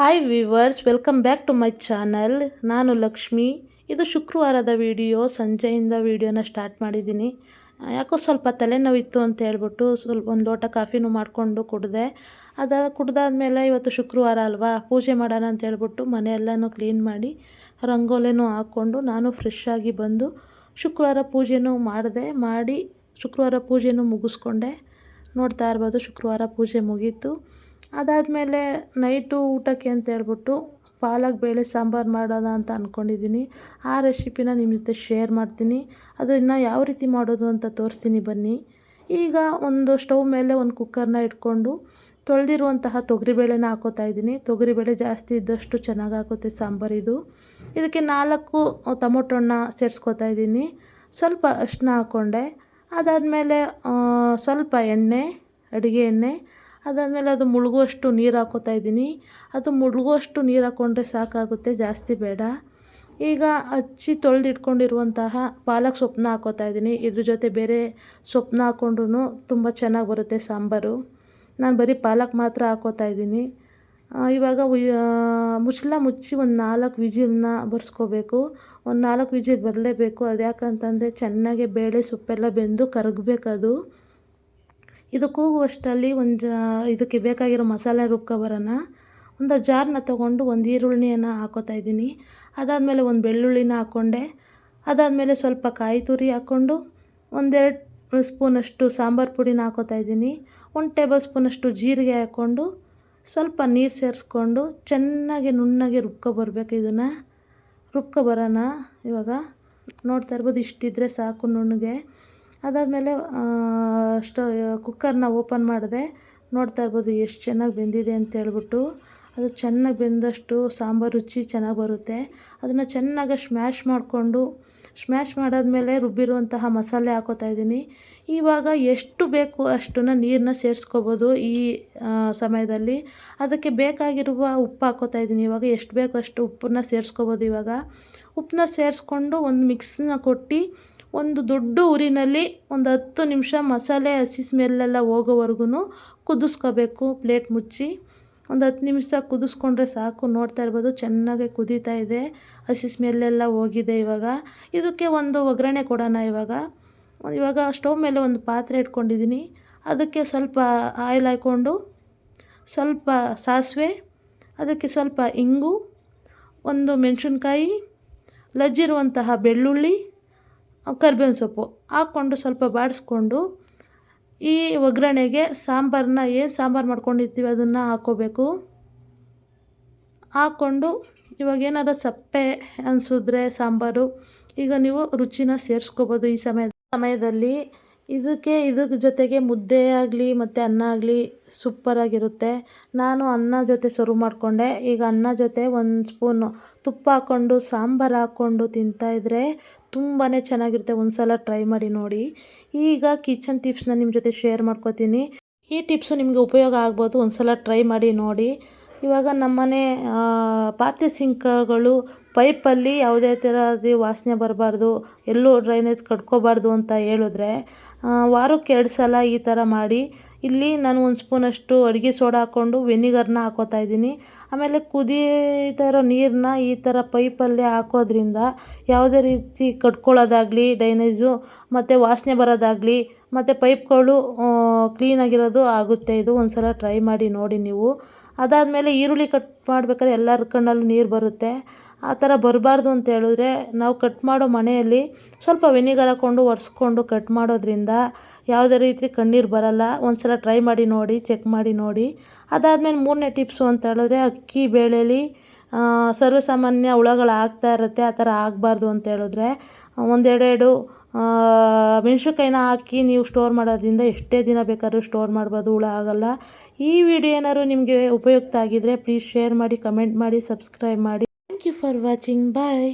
Hi viewers welcome back to my channel ನಾನು ಲಕ್ಷ್ಮಿ. ಇದು ಶುಕ್ರವಾರದ ವಿಡಿಯೋ ಸಂಜೆಯಿಂದ ವಿಡಿಯೋನ ಸ್ಟಾರ್ಟ್ ಮಾಡಿದ್ದೀನಿ. ಯಾಕೋ ಸ್ವಲ್ಪ ತಲೆನೋವಿತ್ತು ಅಂತ ಹೇಳ್ಬಿಟ್ಟು ಸ್ವಲ್ಪ ಒಂದು ಲೋಟ ಕಾಫಿನೂ ಮಾಡಿಕೊಂಡು ಕುಡಿದೆ. ಅದಾದ ಕುಡ್ದಾದ್ಮೇಲೆ ಇವತ್ತು ಶುಕ್ರವಾರ ಅಲ್ವಾ? ಪೂಜೆ ಮಾಡೋಣ ಅಂತ ಹೇಳ್ಬಿಟ್ಟು ಮನೆಯೆಲ್ಲನೂ ಕ್ಲೀನ್ ಮಾಡಿ ರಂಗೋಲೆನೂ ಹಾಕ್ಕೊಂಡು ನಾನು ಫ್ರೆಶ್ ಆಗಿ ಬಂದು ಶುಕ್ರವಾರ ಪೂಜೆನೂ ಮಾಡಿದೆ. ಮಾಡಿ ಶುಕ್ರವಾರ ಪೂಜೆನೂ ಮುಗಿಸ್ಕೊಂಡೆ. ನೋಡ್ತಾ ಇರ್ಬೋದು ಶುಕ್ರವಾರ ಪೂಜೆ ಮುಗೀತು. ಅದಾದಮೇಲೆ ನೈಟು ಊಟಕ್ಕೆ ಅಂತ ಹೇಳ್ಬಿಟ್ಟು ಪಾಲಕ್ ಬೇಳೆ ಸಾಂಬಾರು ಮಾಡೋಣ ಅಂತ ಅಂದ್ಕೊಂಡಿದ್ದೀನಿ ಆ ರೆಸಿಪಿನ ನಿಮ್ಮ ಜೊತೆ ಶೇರ್ ಮಾಡ್ತೀನಿ. ಅದು ಇನ್ನು ಯಾವ ರೀತಿ ಮಾಡೋದು ಅಂತ ತೋರಿಸ್ತೀನಿ ಬನ್ನಿ. ಈಗ ಒಂದು ಸ್ಟವ್ ಮೇಲೆ ಒಂದು ಕುಕ್ಕರ್ನ ಇಟ್ಕೊಂಡು ತೊಳೆದಿರುವಂತಹ ತೊಗರಿಬೇಳೆನ ಹಾಕೋತಾ ಇದ್ದೀನಿ. ತೊಗರಿಬೇಳೆ ಜಾಸ್ತಿ ಇದ್ದಷ್ಟು ಚೆನ್ನಾಗಿ ಆಗುತ್ತೆ ಸಾಂಬಾರಿದು ಇದಕ್ಕೆ ನಾಲ್ಕು ಟೊಮೊಟೊ ಹಣ್ಣ ಸೇರಿಸ್ಕೊತಾ ಇದ್ದೀನಿ. ಸ್ವಲ್ಪ ಅರಿಶಿನ ಹಾಕ್ಕೊಂಡೆ ಅದಾದಮೇಲೆ ಸ್ವಲ್ಪ ಎಣ್ಣೆ, ಅಡುಗೆ ಎಣ್ಣೆ ಅದಾದಮೇಲೆ ಅದು ಮುಳುಗುವಷ್ಟು ನೀರು ಹಾಕ್ಕೋತಾ ಇದ್ದೀನಿ. ಅದು ಮುಳುಗುವಷ್ಟು ನೀರು ಹಾಕ್ಕೊಂಡ್ರೆ ಸಾಕಾಗುತ್ತೆ, ಜಾಸ್ತಿ ಬೇಡ. ಈಗ ಹಚ್ಚಿ ತೊಳೆದಿಟ್ಕೊಂಡಿರುವಂತಹ ಪಾಲಕ್ ಸೊಪ್ಪನ್ನ ಹಾಕ್ಕೋತಾ ಇದ್ದೀನಿ. ಇದ್ರ ಜೊತೆ ಬೇರೆ ಸೊಪ್ಪನ್ನ ಹಾಕ್ಕೊಂಡ್ರೂ ತುಂಬ ಚೆನ್ನಾಗಿ ಬರುತ್ತೆ ಸಾಂಬಾರು. ನಾನು ಬರೀ ಪಾಲಕ್ ಮಾತ್ರ ಹಾಕ್ಕೋತಾ ಇದ್ದೀನಿ. ಇವಾಗ ಮುಚ್ಚಲ ಮುಚ್ಚಿ ಒಂದು ನಾಲ್ಕು ವಿಜಿಲನ್ನ ಬರ್ಸ್ಕೋಬೇಕು. ಒಂದು ನಾಲ್ಕು ವಿಜಿಲ್ ಬರಲೇಬೇಕು. ಅದು ಯಾಕಂತಂದರೆ ಚೆನ್ನಾಗಿ ಬೇಳೆ ಸೊಪ್ಪೆಲ್ಲ ಬೆಂದು ಕರಗಬೇಕದು. ಇದು ಕೂಗುವಷ್ಟರಲ್ಲಿ ಒಂದು ಇದಕ್ಕೆ ಬೇಕಾಗಿರೋ ಮಸಾಲೆ ರುಬ್ಕೊಬರೋಣ ಒಂದು ಜಾರನ್ನ ತೊಗೊಂಡು ಒಂದು ಈರುಳ್ಳಿಯನ್ನು ಹಾಕೋತಾ ಇದ್ದೀನಿ. ಅದಾದಮೇಲೆ ಒಂದು ಬೆಳ್ಳುಳ್ಳಿನ ಹಾಕ್ಕೊಂಡೆ ಅದಾದಮೇಲೆ ಸ್ವಲ್ಪ ಕಾಯಿ ತುರಿ ಹಾಕ್ಕೊಂಡು ಒಂದೆರಡು ಸ್ಪೂನಷ್ಟು ಸಾಂಬಾರು ಪುಡಿನ ಹಾಕೋತಾ ಇದ್ದೀನಿ. ಒಂದು ಟೇಬಲ್ ಸ್ಪೂನಷ್ಟು ಜೀರಿಗೆ ಹಾಕ್ಕೊಂಡು ಸ್ವಲ್ಪ ನೀರು ಸೇರಿಸ್ಕೊಂಡು ಚೆನ್ನಾಗಿ ನುಣ್ಣಗೆ ರುಬ್ಕೊಬರ್ಬೇಕು ಇದನ್ನು. ರುಬ್ಕೊಬರೋಣ ಇವಾಗ. ನೋಡ್ತಾ ಇರ್ಬೋದು ಇಷ್ಟಿದ್ರೆ ಸಾಕು ನುಣ್ಣಗೆ ಅದಾದಮೇಲೆ ಸ್ಟ ಕುಕ್ಕರ್ನ ಓಪನ್ ಮಾಡಿದೆ. ನೋಡ್ತಾ ಇರ್ಬೋದು ಎಷ್ಟು ಚೆನ್ನಾಗಿ ಬೆಂದಿದೆ ಅಂತ ಹೇಳ್ಬಿಟ್ಟು. ಅದು ಚೆನ್ನಾಗಿ ಬೆಂದಷ್ಟು ಸಾಂಬಾರು ರುಚಿ ಚೆನ್ನಾಗಿ ಬರುತ್ತೆ. ಅದನ್ನು ಚೆನ್ನಾಗಿ ಸ್ಮ್ಯಾಶ್ ಮಾಡಿಕೊಂಡು ಸ್ಮ್ಯಾಶ್ ಮಾಡಾದಮೇಲೆ ರುಬ್ಬಿರುವಂತಹ ಮಸಾಲೆ ಹಾಕೋತಾ ಇದ್ದೀನಿ. ಇವಾಗ ಎಷ್ಟು ಬೇಕು ಅಷ್ಟನ್ನು ನೀರನ್ನ ಸೇರಿಸ್ಕೋಬೋದು ಈ ಸಮಯದಲ್ಲಿ. ಅದಕ್ಕೆ ಬೇಕಾಗಿರುವ ಉಪ್ಪು ಹಾಕೋತಾ ಇದ್ದೀನಿ. ಇವಾಗ ಎಷ್ಟು ಬೇಕು ಅಷ್ಟು ಉಪ್ಪನ್ನ ಸೇರಿಸ್ಕೋಬೋದು ಇವಾಗ. ಉಪ್ಪನ್ನ ಸೇರಿಸ್ಕೊಂಡು ಒಂದು ಮಿಕ್ಸನ್ನ ಕೊಟ್ಟು ಒಂದು ದೊಡ್ಡ ಊರಿನಲ್ಲಿ ಒಂದು ಹತ್ತು ನಿಮಿಷ ಮಸಾಲೆ ಹಸಿ ಸ್ಮೆಲ್ಲೆಲ್ಲ ಹೋಗೋವರೆಗೂ ಕುದಿಸ್ಕೋಬೇಕು, ಪ್ಲೇಟ್ ಮುಚ್ಚಿ. ಒಂದು ಹತ್ತು ನಿಮಿಷ ಕುದಿಸ್ಕೊಂಡ್ರೆ ಸಾಕು, ನೋಡ್ತಾ ಇರ್ಬೋದು, ಚೆನ್ನಾಗಿ ಕುದೀತಾ ಇದೆ, ಹಸಿ ಸ್ಮೆಲ್ಲೆಲ್ಲ ಹೋಗಿದೆ ಇವಾಗ. ಇದಕ್ಕೆ ಒಂದು ಒಗ್ಗರಣೆ ಕೊಡೋಣ ಇವಾಗ. ಇವಾಗ ಸ್ಟವ್ ಮೇಲೆ ಒಂದು ಪಾತ್ರೆ ಇಟ್ಕೊಂಡಿದ್ದೀನಿ. ಅದಕ್ಕೆ ಸ್ವಲ್ಪ ಆಯಿಲ್ ಹಾಕ್ಕೊಂಡು ಸ್ವಲ್ಪ ಸಾಸಿವೆ, ಅದಕ್ಕೆ ಸ್ವಲ್ಪ ಇಂಗು, ಒಂದು ಮೆಣಸಿನ್ಕಾಯಿ, ಲಜ್ಜಿರುವಂತಹ ಬೆಳ್ಳುಳ್ಳಿ ಕರ್ಬೇವಿನ ಸೊಪ್ಪು ಹಾಕ್ಕೊಂಡು ಸ್ವಲ್ಪ ಬಾಡಿಸ್ಕೊಂಡು ಈ ಒಗ್ಗರಣೆಗೆ ಸಾಂಬಾರನ್ನ ಏನು ಸಾಂಬಾರು ಮಾಡ್ಕೊಂಡಿರ್ತೀವಿ ಅದನ್ನು ಹಾಕ್ಕೋಬೇಕು ಹಾಕ್ಕೊಂಡು ಇವಾಗ ಏನಾದ್ರು ಸಪ್ಪೆ ಅನಿಸಿದ್ರೆ ಸಾಂಬಾರು, ಈಗ ನೀವು ರುಚಿನ ಸೇರಿಸ್ಕೋಬೋದು ಈ ಸಮಯ ಸಮಯದಲ್ಲಿ. ಇದಕ್ಕೆ ಇದ್ರ ಜೊತೆಗೆ ಮುದ್ದೆ ಆಗಲಿ, ಮತ್ತು ಅನ್ನ ಆಗಲಿ ಸೂಪ್ಪರಾಗಿರುತ್ತೆ ನಾನು ಅನ್ನ ಜೊತೆ ಸರ್ವ್ ಮಾಡಿಕೊಂಡೆ. ಈಗ ಅನ್ನ ಜೊತೆ ಒಂದು ಸ್ಪೂನು ತುಪ್ಪ ಹಾಕ್ಕೊಂಡು ಸಾಂಬಾರು ಹಾಕ್ಕೊಂಡು ತಿಂತಾಯಿದ್ರೆ ತುಂಬಾ ಚೆನ್ನಾಗಿರುತ್ತೆ. ಒಂದು ಸಲ ಟ್ರೈ ಮಾಡಿ ನೋಡಿ. ಈಗ ಕಿಚನ್ ಟಿಪ್ಸ್ನ ನಿಮ್ಮ ಜೊತೆ ಶೇರ್ ಮಾಡ್ಕೊತೀನಿ. ಈ ಟಿಪ್ಸು ನಿಮಗೆ ಉಪಯೋಗ ಆಗ್ಬೋದು. ಒಂದು ಸಲ ಟ್ರೈ ಮಾಡಿ ನೋಡಿ. ಇವಾಗ ನಮ್ಮನೆ ಪಾತ್ರೆ ಸಿಂಕ್ಗಳು ಪೈಪಲ್ಲಿ ಯಾವುದೇ ಥರದ ವಾಸನೆ ಬರಬಾರ್ದು, ಎಲ್ಲೂ ಡ್ರೈನೇಜ್ ಕಟ್ಕೋಬಾರ್ದು ಅಂತ ಹೇಳಿದ್ರೆ ವಾರಕ್ಕೆ ಎರಡು ಸಲ ಈ ಥರ ಮಾಡಿ. ಇಲ್ಲಿ ನಾನು ಒಂದು ಸ್ಪೂನಷ್ಟು ಅಡುಗೆ ಸೋಡಾ ಹಾಕ್ಕೊಂಡು ವಿನಿಗರ್ನ ಹಾಕೋತಾ ಇದ್ದೀನಿ. ಆಮೇಲೆ ಕುದೀತಾ ಇರೋ ನೀರನ್ನ ಈ ಥರ ಪೈಪಲ್ಲೇ ಹಾಕೋದ್ರಿಂದ ಯಾವುದೇ ರೀತಿ ಕಟ್ಕೊಳ್ಳೋದಾಗಲಿ, ಡ್ರೈನೇಜು, ಮತ್ತು ವಾಸನೆ ಬರೋದಾಗಲಿ, ಮತ್ತು ಪೈಪ್ಗಳು ಕ್ಲೀನಾಗಿರೋದು ಆಗುತ್ತೆ. ಇದು ಒಂದು ಸಲ ಟ್ರೈ ಮಾಡಿ ನೋಡಿ ನೀವು. ಅದಾದಮೇಲೆ ಈರುಳ್ಳಿ ಕಟ್ ಮಾಡ್ಬೇಕಾದ್ರೆ ಎಲ್ಲರ ಕಣ್ಣಲ್ಲೂ ನೀರು ಬರುತ್ತೆ. ಆ ಥರ ಬರಬಾರ್ದು ಅಂತ ಹೇಳಿದ್ರೆ ನಾವು ಕಟ್ ಮಾಡೋ ಮನೆಯಲ್ಲಿ ಸ್ವಲ್ಪ ವೆನಿಗರ್ ಹಾಕ್ಕೊಂಡು ಒರೆಸ್ಕೊಂಡು ಕಟ್ ಮಾಡೋದ್ರಿಂದ ಯಾವುದೇ ರೀತಿ ಕಣ್ಣೀರು ಬರೋಲ್ಲ. ಒಂದು ಸಲ ಟ್ರೈ ಮಾಡಿ ನೋಡಿ ಚೆಕ್ ಮಾಡಿ ನೋಡಿ. ಅದಾದಮೇಲೆ ಮೂರನೇ ಟಿಪ್ಸು ಅಂತ ಹೇಳಿದ್ರೆ ಅಕ್ಕಿ ಬೇಳೇಲಿ ಸರ್ವಸಾಮಾನ್ಯ ಹುಳಗಳು ಆಗ್ತಾ ಇರುತ್ತೆ, ಆ ಥರ ಆಗಬಾರ್ದು ಅಂತ ಹೇಳಿದ್ರೆ ಒಂದೆರಡೆರಡು ಮೆಣ್ಸಿನ್ಕಾಯಿನ ಹಾಕಿ ನೀವು ಸ್ಟೋರ್ ಮಾಡೋದ್ರಿಂದ ಎಷ್ಟೇ ದಿನ ಬೇಕಾದ್ರೂ ಸ್ಟೋರ್ ಮಾಡ್ಬೋದು, ಹುಳ ಆಗೋಲ್ಲ. ಈ ವಿಡಿಯೋ ಏನಾದ್ರು ನಿಮಗೆ ಉಪಯುಕ್ತ ಆಗಿದ್ದರೆ ಪ್ಲೀಸ್ ಶೇರ್ ಮಾಡಿ ಕಮೆಂಟ್ ಮಾಡಿ ಸಬ್ಸ್ಕ್ರೈಬ್ ಮಾಡಿ. Thank you for watching bye